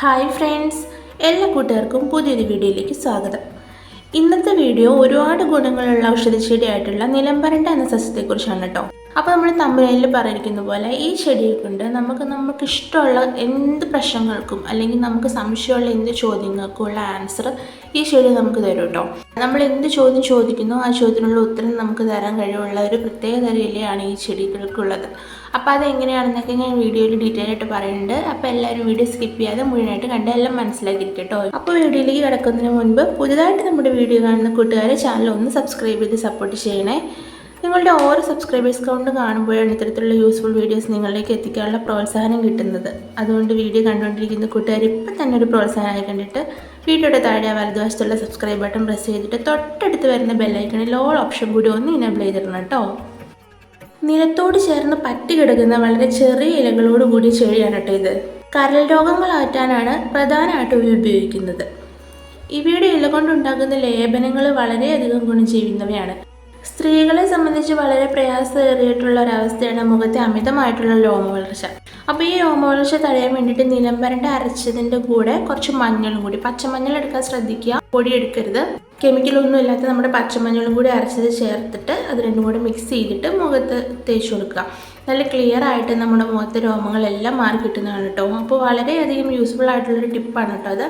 Hi friends എല്ലാ കൂട്ടുകാർക്കും പുതിയൊരു വീഡിയോയിലേക്ക് സ്വാഗതം. ഇന്നത്തെ വീഡിയോ ഒരുപാട് ഗുണങ്ങളുള്ള ഔഷധച്ചെടിയായിട്ടുള്ള നിലംപരണ്ട എന്ന സസ്യത്തെക്കുറിച്ചാണ് കേട്ടോ. അപ്പോൾ നമ്മൾ തമ്പുരയിൽ പറഞ്ഞിരിക്കുന്ന പോലെ ഈ ചെടിയെ കൊണ്ട് നമുക്ക് നമുക്ക് ഇഷ്ടമുള്ള എന്ത് പ്രശ്നങ്ങൾക്കും അല്ലെങ്കിൽ നമുക്ക് സംശയമുള്ള എന്ത് ചോദ്യങ്ങൾക്കും ഉള്ള ആൻസർ ഈ ചെടി നമുക്ക് തരും കേട്ടോ. നമ്മൾ എന്ത് ചോദ്യം ചോദിക്കുന്നു ആ ചോദ്യത്തിനുള്ള ഉത്തരം നമുക്ക് തരാൻ കഴിവുള്ള ഒരു പ്രത്യേക തരം ഈ ചെടികൾക്കുള്ളത്. അപ്പോൾ അതെങ്ങനെയാണെന്നൊക്കെ ഞാൻ വീഡിയോയിൽ ഡീറ്റെയിൽ ആയിട്ട് പറയുന്നുണ്ട്. അപ്പോൾ എല്ലാവരും വീഡിയോ സ്കിപ്പ് ചെയ്യാതെ മുഴുവനായിട്ട് കണ്ട് എല്ലാം മനസ്സിലാക്കിയിരിക്കും കേട്ടോ. അപ്പോൾ വീഡിയോയിലേക്ക് കിടക്കുന്നതിന് മുൻപ് പുതുതായിട്ട് നമ്മുടെ വീഡിയോ കാണുന്ന കൂട്ടുകാരെ ചാനൽ ഒന്ന് സബ്സ്ക്രൈബ് ചെയ്ത് സപ്പോർട്ട് ചെയ്യണേ. നിങ്ങളുടെ ഓരോ സബ്സ്ക്രൈബേഴ്സ് കൗണ്ട് കാണുമ്പോഴാണ് ഇത്തരത്തിലുള്ള യൂസ്ഫുൾ വീഡിയോസ് നിങ്ങളിലേക്ക് എത്തിക്കാനുള്ള പ്രോത്സാഹനം കിട്ടുന്നത്. അതുകൊണ്ട് വീഡിയോ കണ്ടുകൊണ്ടിരിക്കുന്ന കൂട്ടുകാർ ഇപ്പം തന്നെ ഒരു പ്രോത്സാഹനമായി കണ്ടിട്ട് വീഡിയോയുടെ താഴെ വലതുവശത്തുള്ള സബ്സ്ക്രൈബ് ബട്ടൺ പ്രസ് ചെയ്തിട്ട് തൊട്ടടുത്ത് വരുന്ന ബെല്ലൈക്കണിൽ ഓൾ ഓപ്ഷൻ കൂടി ഒന്ന് ഇനേബിൾ ചെയ്തിടണം കേട്ടോ. നിലത്തോട് ചേർന്ന് പറ്റി കിടക്കുന്ന വളരെ ചെറിയ ഇലകളോട് കൂടിയ ചെടിയാണ് ഇത്. കരൾ രോഗങ്ങൾ അകറ്റാനാണ് പ്രധാനമായിട്ടും ഇവ ഉപയോഗിക്കുന്നത്. ഇവയുടെ ഇല കൊണ്ടുണ്ടാക്കുന്ന ലേപനങ്ങൾ വളരെയധികം ഗുണം ചെയ്യുന്നവയാണ്. സ്ത്രീകളെ സംബന്ധിച്ച് വളരെ പ്രയാസമേറിയിട്ടുള്ള ഒരവസ്ഥയാണ് മുഖത്തെ അമിതമായിട്ടുള്ള ലോമ വളർച്ച. അപ്പോൾ ഈ രോമവളർച്ച തടയാൻ വേണ്ടിയിട്ട് നിലമ്പരണ്ട അരച്ചതിന്റെ കൂടെ കുറച്ച് മഞ്ഞളും കൂടി പച്ചമഞ്ഞൾ എടുക്കാൻ ശ്രദ്ധിക്കുക. പൊടി എടുക്കരുത്. കെമിക്കലൊന്നും ഇല്ലാത്ത നമ്മുടെ പച്ചമഞ്ഞളും കൂടി അരച്ചത് ചേർത്തിട്ട് അത് രണ്ടും കൂടി മിക്സ് ചെയ്തിട്ട് മുഖത്ത് തേച്ച് കൊടുക്കുക. നല്ല ക്ലിയർ ആയിട്ട് നമ്മുടെ മുഖത്തെ രോമങ്ങളെല്ലാം മാറി കിട്ടുന്നതാണ് കേട്ടോ. അപ്പോൾ വളരെയധികം യൂസ്ഫുൾ ആയിട്ടുള്ളൊരു ടിപ്പാണ് കേട്ടോ അത്.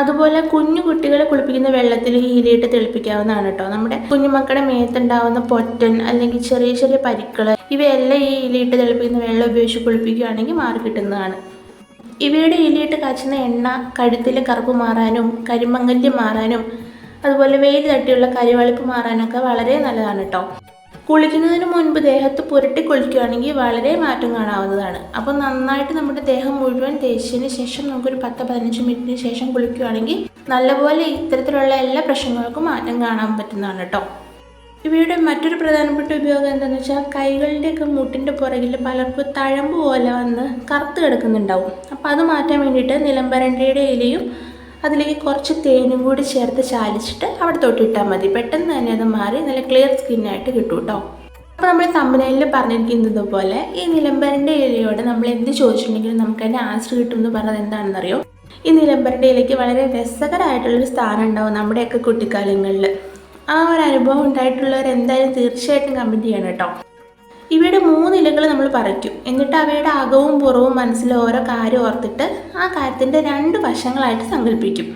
അതുപോലെ കുഞ്ഞു കുട്ടികളെ കുളിപ്പിക്കുന്ന വെള്ളത്തിൽ ഹീലിയിട്ട് തെളിപ്പിക്കാവുന്നതാണ് കേട്ടോ. നമ്മുടെ കുഞ്ഞുമക്കളുടെ മേത്തുണ്ടാവുന്ന പൊറ്റൻ അല്ലെങ്കിൽ ചെറിയ ചെറിയ പരിക്കൾ ഇവയെല്ലാം ഈ ഇലയിട്ട് തിളപ്പിക്കുന്ന വെള്ളം ഉപയോഗിച്ച് കുളിപ്പിക്കുകയാണെങ്കിൽ മാറി കിട്ടുന്നതാണ്. ഇവയുടെ ഇലയിട്ട് കാച്ചുന്ന എണ്ണ കഴുത്തിലെ കറുപ്പ് മാറാനും കരിമങ്ങല്യം മാറാനും അതുപോലെ വെയിൽ തട്ടിയുള്ള കരിവളിപ്പ് മാറാനൊക്കെ വളരെ നല്ലതാണ് കേട്ടോ കുളിക്കുന്നതിന് മുൻപ് ദേഹത്ത് പുരട്ടി കുളിക്കുകയാണെങ്കിൽ വളരെ മാറ്റം കാണാവുന്നതാണ്. അപ്പോൾ നന്നായിട്ട് നമ്മുടെ ദേഹം മുഴുവൻ തേച്ചതിന് ശേഷം നമുക്കൊരു പത്ത് പതിനഞ്ച് മിനിറ്റിന് ശേഷം കുളിക്കുകയാണെങ്കിൽ നല്ലപോലെ ഇത്തരത്തിലുള്ള എല്ലാ പ്രശ്നങ്ങൾക്കും മാറ്റം കാണാൻ പറ്റുന്നതാണ് കേട്ടോ ഇവയുടെ മറ്റൊരു പ്രധാനപ്പെട്ട ഉപയോഗം എന്താണെന്ന് വെച്ചാൽ കൈകളുടെയൊക്കെ മുട്ടിന്റെ പുറകിൽ പലർക്കും തഴമ്പ് പോലെ വന്ന് കറുത്ത് കിടക്കുന്നുണ്ടാവും. അപ്പോൾ അത് മാറ്റാൻ വേണ്ടിയിട്ട് നിലംബരണ്ടയുടെ ഇലയും അതിലേക്ക് കുറച്ച് തേനും കൂടി ചേർത്ത് ചാലിച്ചിട്ട് അവിടെ തൊട്ടിട്ടാൽ മതി. പെട്ടെന്ന് തന്നെ അത് മാറി നല്ല ക്ലിയർ സ്കിന്നായിട്ട് കിട്ടും കേട്ടോ അപ്പോൾ നമ്മൾ തമ്പനയിൽ പറഞ്ഞിരിക്കുന്നത് പോലെ ഈ നിലംബരന്റെ ഇലയോട് നമ്മൾ എന്ത് ചോദിച്ചിട്ടുണ്ടെങ്കിലും നമുക്ക് അതിന്റെ ആൻസർ കിട്ടുമെന്ന് പറഞ്ഞത് എന്താണെന്നറിയോ? ഈ നിലംബരന്റെ ഇലയ്ക്ക് വളരെ രസകരമായിട്ടുള്ളൊരു സ്ഥാനം ഉണ്ടാവും നമ്മുടെയൊക്കെ കുട്ടിക്കാലങ്ങളിൽ ആ ഒരു അനുഭവം ഉണ്ടായിട്ടുള്ളവർ എന്തായാലും തീർച്ചയായിട്ടും കമന്റ് ചെയ്യണം കേട്ടോ. ഇവയുടെ മൂന്ന് ഇലകൾ നമ്മൾ പറിക്കും. എന്നിട്ട് അവയുടെ അകവും പുറവും മനസ്സിൽ ഓരോ കാര്യം ഓർത്തിട്ട് ആ കാര്യത്തിന്റെ രണ്ട് വശങ്ങളായിട്ട് സങ്കല്പിക്കും.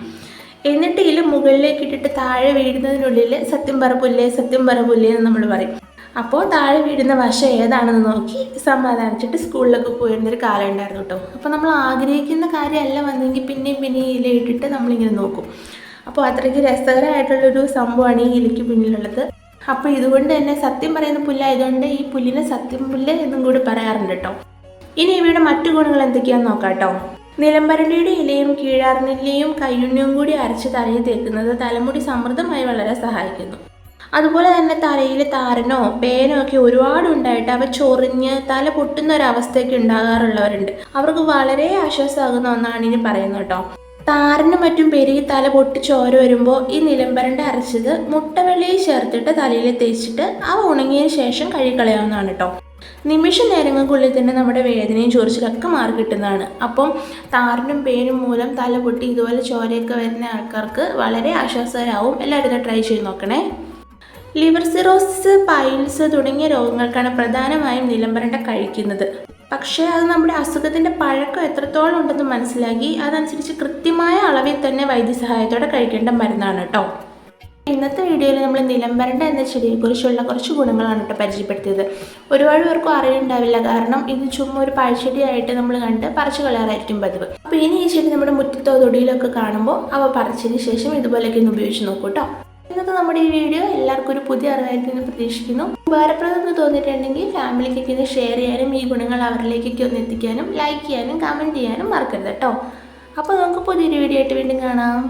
എന്നിട്ട് ഇല മുകളിലേക്ക് ഇട്ടിട്ട് താഴെ വീഴുന്നതിനുള്ളിൽ സത്യം പറ സത്യം പറ എന്ന് നമ്മൾ പറയും. അപ്പോൾ താഴെ വീഴുന്ന വശം ഏതാണെന്ന് നോക്കി സമാധാനിച്ചിട്ട് സ്കൂളിലൊക്കെ പോയിരുന്നൊരു കാലം ഉണ്ടായിരുന്നു കേട്ടോ. അപ്പോൾ നമ്മൾ ആഗ്രഹിക്കുന്ന കാര്യമല്ല വന്നെങ്കിൽ പിന്നെയും പിന്നെയും ഇല ഇട്ടിട്ട് നമ്മളിങ്ങനെ നോക്കും. അപ്പോൾ അത്രയ്ക്ക് രസകരമായിട്ടുള്ളൊരു സംഭവമാണ് ഈ ഇലയ്ക്ക് പിന്നിലുള്ളത്. അപ്പോൾ ഇതുകൊണ്ട് തന്നെ സത്യം പറയുന്ന പുല്ലായതുകൊണ്ട് ഈ പുല്ലിനെ സത്യം പുല്ല് എന്നും കൂടി പറയാറുണ്ട് കേട്ടോ. ഇനി ഇവയുടെ മറ്റു ഗുണങ്ങൾ എന്തൊക്കെയാണെന്ന് നോക്കാം കേട്ടോ. നിലമ്പരണ്ടിയുടെ ഇലയും കീഴാർനെല്ലിയും കയ്യുണ്ണിയും കൂടി അരച്ച് തലയിൽ തേക്കുന്നത് തലമുടി സമൃദ്ധമായി വളരെ സഹായിക്കുന്നു. അതുപോലെ തന്നെ തലയിൽ താരനോ പേനോ ഒക്കെ ഒരുപാട് ഉണ്ടായിട്ട് അവ ചൊറിഞ്ഞ് തല പൊട്ടുന്ന ഒരു അവസ്ഥയൊക്കെ ഉണ്ടാകാറുള്ളവരുണ്ട്. അവർക്ക് വളരെ ആശ്വാസമാകുന്ന ഒന്നാണ് ഇനി പറയുന്നത് കേട്ടോ. താരനും മറ്റും പെരുകി തല പൊട്ടി ചോര വരുമ്പോൾ ഈ നിലമ്പരണ്ട അരച്ചത് മുട്ടവെള്ളിയിൽ ചേർത്തിട്ട് തലയിൽ തേച്ചിട്ട് അവ ഉണങ്ങിയതിന് ശേഷം കഴുകിക്കളയാവുന്നതാണ് കേട്ടോ നിമിഷ നേരങ്ങൾക്കുള്ളിൽ തന്നെ നമ്മുടെ വേദനയും ചൊറിച്ചിലൊക്കെ മാറി കിട്ടുന്നതാണ്. അപ്പം താറിനും പേനും മൂലം തല പൊട്ടി ഇതുപോലെ ചോരയൊക്കെ വരുന്ന ആൾക്കാർക്ക് വളരെ ആശ്വാസകരാവും. എല്ലാവരും ഇത് ട്രൈ ചെയ്ത് നോക്കണേ. ലിവർ സിറോസിസ് പൈൽസ് തുടങ്ങിയ രോഗങ്ങൾക്കാണ് പ്രധാനമായും നിലമ്പരണ്ട കഴിക്കുന്നത്. പക്ഷേ അത് നമ്മുടെ അസുഖത്തിന്റെ പഴക്കം എത്രത്തോളം ഉണ്ടെന്ന് മനസ്സിലാക്കി അതനുസരിച്ച് കൃത്യമായ അളവിൽ തന്നെ വൈദ്യസഹായത്തോടെ കഴിക്കേണ്ട മരുന്നാണ് കേട്ടോ. ഇന്നത്തെ വീഡിയോയിൽ നമ്മൾ നിലംബരണ്ട എന്ന ചെടിയെക്കുറിച്ചുള്ള കുറച്ച് ഗുണങ്ങളാണ് കേട്ടോ പരിചയപ്പെടുത്തിയത്. ഒരുപാട് പേർക്കും അറിയുണ്ടാവില്ല കാരണം ഇത് ചുമ്മാ ഒരു പഴച്ചെടിയായിട്ട് നമ്മൾ കണ്ട് പറിച്ചു കളയാറായിരിക്കും പതിവ്. അപ്പോൾ ഇനി ഈ ചെടി നമ്മുടെ മുറ്റത്തോ തൊടിയിലൊക്കെ കാണുമ്പോൾ അവ പറിച്ചതിന് ശേഷം ഇതുപോലെയൊക്കെ ഒന്ന് ഉപയോഗിച്ച് നോക്കൂ കേട്ടോ. ഇന്നത്തെ നമ്മുടെ ഈ വീഡിയോ എല്ലാവർക്കും ഒരു പുതിയ അറിവായിരിക്കും പ്രതീക്ഷിക്കുന്നു. ഉപകാരപ്രദം എന്ന് തോന്നിയിട്ടുണ്ടെങ്കിൽ ഫാമിലിക്കൊക്കെ ഇത് ഷെയർ ചെയ്യാനും ഈ ഗുണങ്ങൾ അവരിലേക്കൊക്കെ ഒന്ന് എത്തിക്കാനും ലൈക്ക് ചെയ്യാനും കമന്റ് ചെയ്യാനും മറക്കരുത് കേട്ടോ. അപ്പോൾ നമുക്ക് പുതിയൊരു വീഡിയോ ആയിട്ട് വീണ്ടും കാണാം.